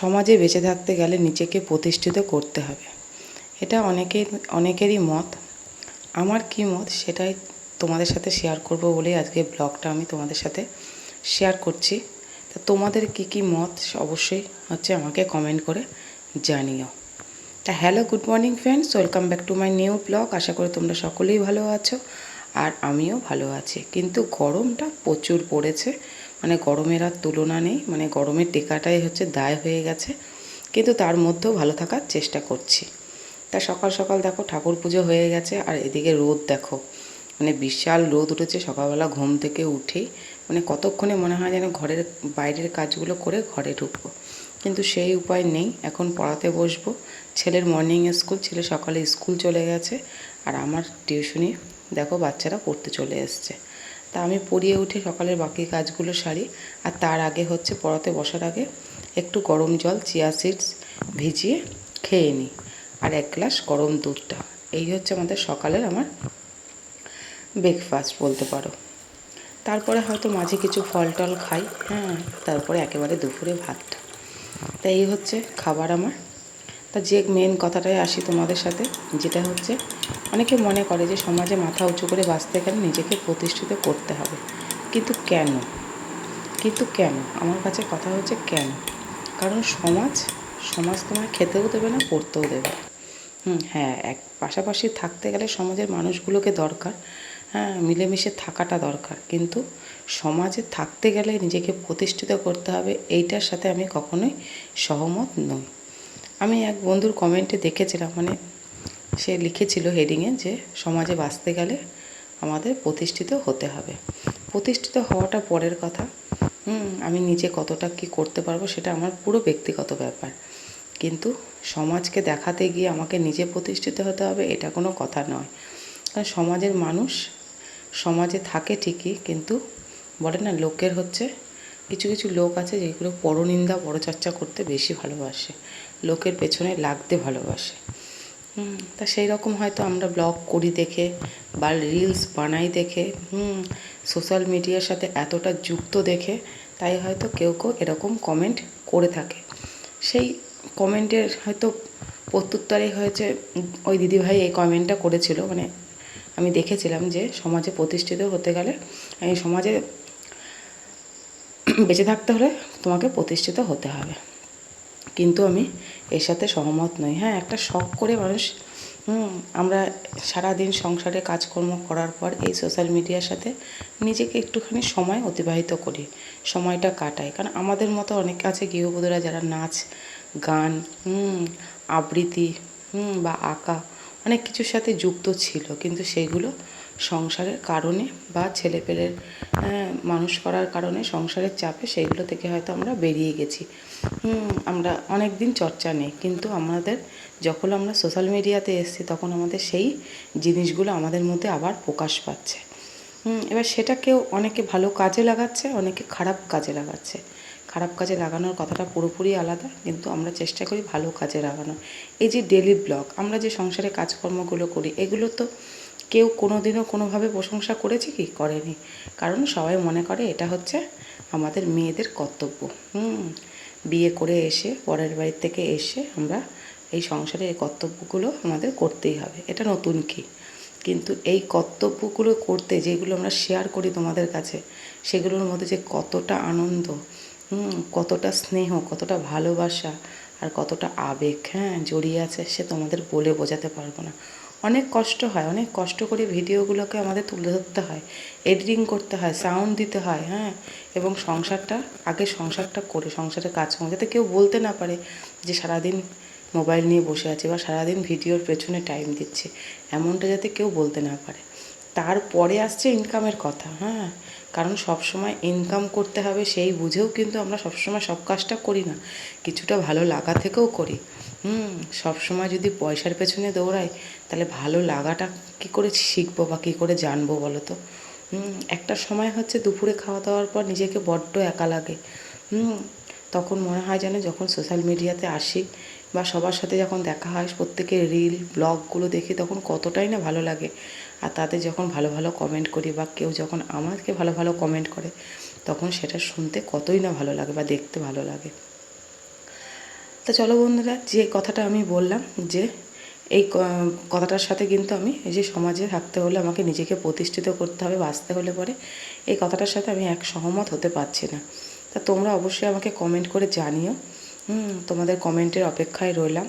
সমাজে বেঁচে থাকতে গেলে নিজেকে প্রতিষ্ঠিত করতে হবে। এটা অনেকের, অনেকেরই মত। আমার কী মত সেটাই তোমাদের সাথে শেয়ার করব বলেই আজকে ব্লগটা আমি তোমাদের সাথে শেয়ার করছি। তা তোমাদের কি কি মত অবশ্যই হচ্ছে আমাকে কমেন্ট করে জানিও। তা hello good morning friends welcome back to my new blog আশা করি তোমরা সকলেই ভালো আছো আর আমিও ভালো আছি। কিন্তু গরমটা প্রচুর পড়েছে। মানে গরমের আর তুলনা নেই মানে গরমের টেকাটাই হচ্ছে দায় হয়ে গেছে, কিন্তু তার মধ্যেও ভালো থাকার চেষ্টা করছি। তা সকাল সকাল দেখো ঠাকুর পুজো হয়ে গেছে, আর এদিকে রোদ দেখো মানে বিশাল রোদ উঠেছে, সকালবেলা ঘুম থেকে উঠেই মানে কতক্ষণে মনে হয় যেন ঘরের বাইরের কাজগুলো করে ঘরে ঢুকবো। কিন্তু সেই উপায় নেই, এখন পড়াতে বসবো, ছেলের মর্নিং স্কুল ছেলে সকালে স্কুল চলে গেছে, আর আমার টিউশনি দেখো বাচ্চারা পড়তে চলে এসছে। তা আমি পড়িয়ে উঠে সকালের বাকি কাজগুলো সারি, আর তার আগে হচ্ছে পড়াতে বসার আগে একটু গরম জল, চিয়া সিডস ভিজিয়ে খেয়ে নিই, আর এক গ্লাস গরম দুধটা। এই হচ্ছে আমাদের সকালের আমার ব্রেকফাস্ট বলতে পারো। তারপরে হয়তো মাঝে কিছু ফল টল খাই হ্যাঁ তারপরে একেবারে দুপুরে ভাতটা। তাই এই হচ্ছে খাবার আমার। তা যে মেন কথাটাই আসি তোমাদের সাথে, যেটা হচ্ছে অনেকে মনে করে যে সমাজে মাথা উঁচু করে বাঁচতে গেলে নিজেকে প্রতিষ্ঠিত করতে হবে। কিন্তু কেন? কিন্তু কেন? আমার কাছে কথা হচ্ছে কেন? কারণ সমাজ সমাজ তোমায় খেতেও দেবে না, পড়তেও দেবে। হুম হ্যাঁ এক পাশাপাশি থাকতে গেলে সমাজের মানুষগুলোকে দরকার। হ্যাঁ মিলেমিশে থাকাটা দরকার। কিন্তু সমাজে থাকতে গেলে নিজেকে প্রতিষ্ঠিত করতে হবে, এইটার সাথে আমি কখনোই সহমত নই। আমি এক বন্ধুর কমেন্টে দেখেছিলাম মানে সে লিখেছিল হেডিংয়ে যে, সমাজে বাঁচতে গেলে আমাদের প্রতিষ্ঠিত হতে হবে। প্রতিষ্ঠিত হওয়াটা পরের কথা। আমি নিজে কতটা কি করতে পারব সেটা আমার পুরো ব্যক্তিগত ব্যাপার। কিন্তু সমাজকে দেখাতে গিয়ে আমাকে নিজে প্রতিষ্ঠিত হতে হবে, এটা কোনো কথা নয়। কারণ সমাজের মানুষ সমাজে থাকে ঠিকই, কিন্তু বলে না, লোকের হচ্ছে, কিছু কিছু লোক আছে যেগুলো পরনিন্দা, পরচর্চা করতে বেশি ভালোবাসে। লোকের পেছনে লাগতে ভালোবাসে। তা সেই রকম হয়তো আমরা ব্লগ করি দেখে বা রিলস বানাই দেখে, হুম সোশ্যাল মিডিয়ার সাথে এতটা যুক্ত দেখে, তাই হয়তো কেউ কেউ এরকম কমেন্ট করে থাকে। সেই কমেন্টের হয়তো প্রত্যুত্তরে হয়েছে, ওই দিদিভাই এই কমেন্টটা করেছিল মানে আমি দেখেছিলাম যে সমাজে প্রতিষ্ঠিত হতে গেলে, এই সমাজে বেঁচে থাকতে হলে তোমাকে প্রতিষ্ঠিত হতে হবে। কিন্তু আমি এর সাথে সহমত নই। হ্যাঁ একটা শখ করে মানুষ, হুম, আমরা সারাদিন সংসারে কাজকর্ম করার পর এই সোশ্যাল মিডিয়ার সাথে নিজেকে একটুখানি সময় অতিবাহিত করি, সময়টা কাটাই। কারণ আমাদের মতো অনেক আছে গৃহবধূরা যারা নাচ, গান, হুম, আবৃত্তি, হুম, বা আঁকা অনেক কিছুর সাথে যুক্ত ছিল, কিন্তু সেইগুলো সংসারের কারণে বা ছেলেপেলের মানুষ করার কারণে সংসারের চাপে সেইগুলো থেকে হয়তো আমরা বেরিয়ে গেছি। আমরা অনেক দিন চর্চা নেই, কিন্তু আমাদের যখন আমরা সোশ্যাল মিডিয়াতে এসেছি তখন আমাদের সেই জিনিসগুলো আমাদের মধ্যে আবার প্রকাশ পাচ্ছে। এবার সেটা কেউ অনেকে ভালো কাজে লাগাচ্ছে, অনেকে খারাপ কাজে লাগাচ্ছে। খারাপ কাজে লাগানোর কথাটা পুরোপুরি আলাদা, কিন্তু আমরা চেষ্টা করি ভালো কাজে লাগানো এই যে ডেলি ব্লগ, আমরা যে সংসারে কাজকর্মগুলো করি, এগুলো তো কেউ কোনো দিনও কোনোভাবে প্রশংসা করেছে কি করেনি। কারণ সবাই মনে করে এটা হচ্ছে আমাদের মেয়েদের কর্তব্য। হুম, বিয়ে করে এসে, পরের বাড়ির থেকে এসে আমরা এই সংসারে এই কর্তব্যগুলো আমাদের করতেই হবে। এটা নতুন কি? কিন্তু এই কর্তব্যগুলো করতে যেগুলো আমরা শেয়ার করি তোমাদের কাছে, সেগুলোর মধ্যে যে কতটা আনন্দ, হুম, কতটা স্নেহ, কতটা ভালোবাসা আর কতটা আবেগ হ্যাঁ জড়িয়ে আছে, সে তোমাদের বলে বোঝাতে পারব না। অনেক কষ্ট হয়, অনেক কষ্ট করে ভিডিওগুলোকে আমাদের তুলে ধরতে হয়, এডিটিং করতে হয়, সাউন্ড দিতে হয় হ্যাঁ? এবং সংসারটা, আগে সংসারটা করে, সংসারের কাজ করে যাতে কেউ বলতে না পারে যে সারাদিন মোবাইল নিয়ে বসে আছে বা সারাদিন ভিডিওর পেছনে টাইম দিচ্ছে, এমনটা যাতে কেউ বলতে না পারে। তারপরে আসছে ইনকামের কথা হ্যাঁ? কারণ সব সময় ইনকাম করতে হবে সেই বুঝেও কিন্তু আমরা সবসময় সব কাজটা করি না। কিছুটা ভালো লাগা থেকেও করি। হুম, সবসময় যদি পয়সার পেছনে দৌড়াই, তাহলে ভালো লাগাটা কী করে শিখব বা কী করে জানব বলো তো? একটা সময় হচ্ছে দুপুরে খাওয়া দাওয়ার পর নিজেকে বড্ড একা লাগে। হুম, তখন মনে হয় যেন যখন সোশ্যাল মিডিয়াতে আসি বা সবার সাথে যখন দেখা হয়, প্রত্যেকের রিল ব্লগগুলো দেখি, তখন কতটাই না ভালো লাগে। আর তাতে যখন ভালো ভালো কমেন্ট করি বা কেউ যখন আমাকে ভালো ভালো কমেন্ট করে, তখন সেটা শুনতে কতই না ভালো লাগে বা দেখতে ভালো লাগে। তো চলো বন্ধুরা, যে কথাটা আমি বললাম যে এই কথাটার সাথে কিন্তু আমি এই যে সমাজে থাকতে হলে আমাকে নিজেকে প্রতিষ্ঠিত করতে হবে, বাঁচতে হলে পরে এই কথাটার সাথে আমি এক সহমত হতে পারছি না। তা তোমরা অবশ্যই আমাকে কমেন্ট করে জানিও। তোমাদের কমেন্টের অপেক্ষায় রইলাম।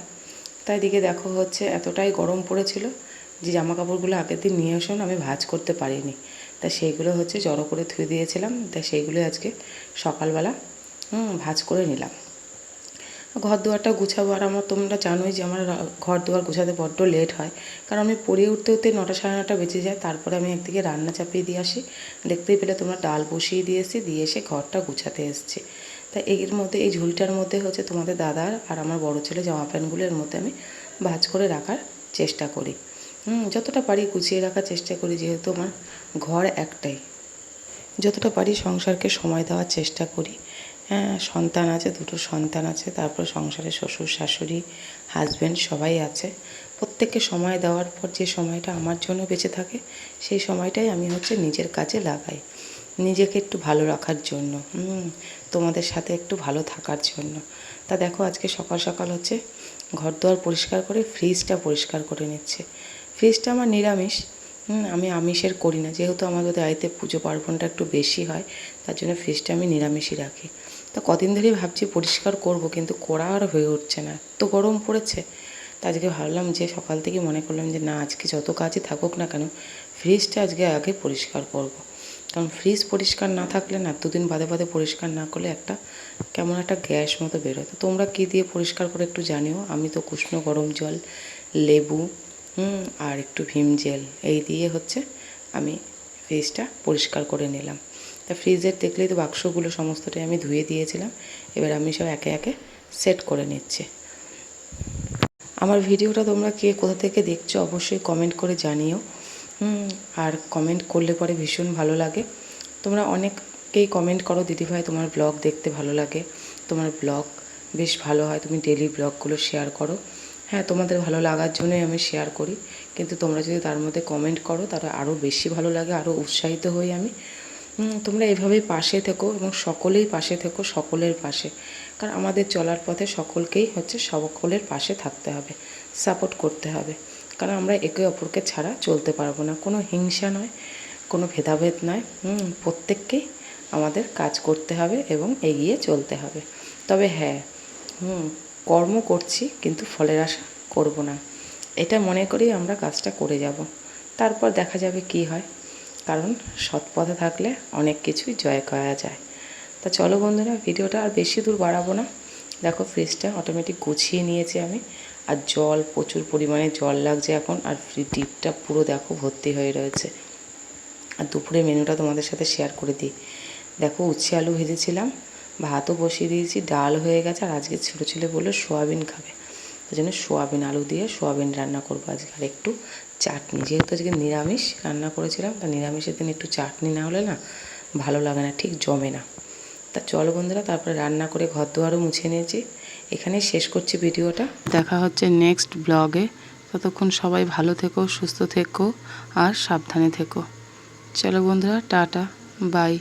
তাই দিকে দেখো হচ্ছে এতটাই গরম পড়েছিল যে জামা কাপড়গুলো আগের দিন নিয়ে আসুন, আমি ভাজ করতে পারিনি। তা সেইগুলো হচ্ছে জড়ো করে ধুয়ে দিয়েছিলাম, তা সেইগুলো আজকে সকালবেলা ভাজ করে নিলাম। ঘর দুয়ারটা গুছাবো, আর আমার তোমরা জানোই যে আমার ঘর দুয়ার গুছাতে বড্ড লেট হয়, কারণ আমি পড়িয়ে উঠতে উঠতে নটা সাড়ে নটা বেঁচে যায়, তারপরে আমি একদিকে রান্না চাপিয়ে দিয়ে আসি। দেখতেই পেলে তোমরা ডাল বসিয়ে দিয়ে এসেছি দিয়ে এসে ঘরটা গুছাতে এসেছি। তা এর মধ্যে, এই ঝুলটার মধ্যে হচ্ছে তোমাদের দাদার আর আমার বড় ছেলে জামা প্যান্টগুলোর মধ্যে আমি ভাজ করে রাখার চেষ্টা করি। যতটা পারি গুছিয়ে রাখার চেষ্টা করি যেহেতু আমার ঘর একটাই। যতটা পারি সংসারকে সময় দেওয়ার চেষ্টা করি। হ্যাঁ সন্তান আছে দুটো সন্তান আছে তারপর সংসারে শ্বশুর শাশুড়ি হাজব্যান্ড সবাই আছে। প্রত্যেককে সময় দেওয়ার পর যে সময়টা আমার জন্য বেঁচে থাকে সেই সময়টাই আমি হচ্ছে নিজের কাজে লাগাই। নিজেকে একটু ভালো রাখার জন্য হুম, তোমাদের সাথে একটু ভালো থাকার জন্য। তা দেখো আজকে সকাল সকাল হচ্ছে ঘর দুয়ার পরিষ্কার করে ফ্রিজটা পরিষ্কার করে নিচ্ছে। ফ্রিজটা আমার নিরামিষ। আমি আমিষের করি না। যেহেতু আমাদের বাড়িতে পুজো পার্বণটা একটু বেশি হয়, তার জন্য ফ্রিজটা আমি নিরামিষই রাখি। তা কদিন ধরেই ভাবছি পরিষ্কার করব, কিন্তু করা আর হয়ে উঠছে না। এত গরম পড়েছে। তা আজকে ভাবলাম যে সকাল থেকে মনে করলাম যে না, আজকে যত কাজই থাকুক না কেন ফ্রিজটা আজকে আগে পরিষ্কার করব। কারণ ফ্রিজ পরিষ্কার না থাকলে না দুদিন বাদে বাদে পরিষ্কার না করলে একটা কেমন একটা গ্যাস মতো বেরোয়। তো তোমরা কী দিয়ে পরিষ্কার করে একটু জানিও। আমি তো উষ্ণ গরম জল, লেবু হুম, আর একটু ভিম জেল। এই দিয়ে হচ্ছে আমি ফ্রিজটা পরিষ্কার করে নিলাম। তা ফ্রিজের দেখলেই তো বাক্সগুলো সমস্তটাই আমি ধুয়ে দিয়েছিলাম। এবার আমি সব একে একে সেট করে নিচ্ছি। আমার ভিডিওটা তোমরা কে কোথা থেকে দেখছ অবশ্যই কমেন্ট করে জানিও। আর কমেন্ট করলে পরে ভীষণ ভালো লাগে। তোমরা অনেককেই কমেন্ট করো দিদিভাই তোমার ব্লগ দেখতে ভালো লাগে। তোমার ব্লগ বেশ ভালো হয়। তুমি ডেলি ব্লগগুলো শেয়ার করো। হ্যাঁ তোমাদের ভালো লাগার জন্যই আমি শেয়ার করি। কিন্তু তোমরা যদি তার মধ্যে কমেন্ট করো, তাহলে আরও বেশি ভালো লাগে আরও উৎসাহিত হই আমি। তোমরা এভাবেই পাশে থেকো এবং সকলেই পাশে থেকো, সকলের পাশে। কারণ আমাদের চলার পথে সকলকেই হচ্ছে সকলের পাশে থাকতে হবে সাপোর্ট করতে হবে। কারণ আমরা একে অপরকে ছাড়া চলতে পারব না। কোনো হিংসা নয়, কোনো ভেদাভেদ নয়। প্রত্যেককেই আমাদের কাজ করতে হবে এবং এগিয়ে চলতে হবে। তবে হ্যাঁ হুম কর্ম করছি, কিন্তু ফলের আশা করব না। এটা মনে করেই আমরা কাজটা করে যাব। তারপর দেখা যাবে কি হয়। কারণ সৎ পথে থাকলে অনেক কিছুই জয় করা যায়। তা চলো বন্ধুরা, ভিডিওটা আর বেশি দূর বাড়াবো না। দেখো ফ্রিজটা অটোমেটিক গুছিয়ে নিয়েছি আমি। আর জল, প্রচুর পরিমাণে জল লাগছে এখন। আর ফ্রি ডিপটা পুরো দেখো ভর্তি হয়ে রয়েছে। আর দুপুরে মেনুটা তোমাদের সাথে শেয়ার করে দিই। দেখো উচ্ছে আলু ভেজেছিলাম। ভাতও বসিয়ে দিয়েছি, ডাল হয়ে গেছে, আর আজকে ছোটো ছেলে বলল সোয়াবিন খাবে। ওই জন্য সোয়াবিন আলু দিয়ে সোয়াবিন রান্না করব আজকে। আর একটু চাটনি, যেহেতু আজকে নিরামিষ রান্না করেছিলাম, তা নিরামিষের দিন একটু চাটনি না হলে না ভালো লাগে না, ঠিক জমে না। তা চলো বন্ধুরা, তারপরে রান্না করে ঘর দুয়ারও মুছে নিয়েছি। এখানে শেষ করছি ভিডিওটা। দেখা হচ্ছে নেক্সট ব্লগে। ততক্ষণ সবাই ভালো থেকো, সুস্থ থেকো, আর সাবধানে থেকো। চলো বন্ধুরা, টাটা, বাই।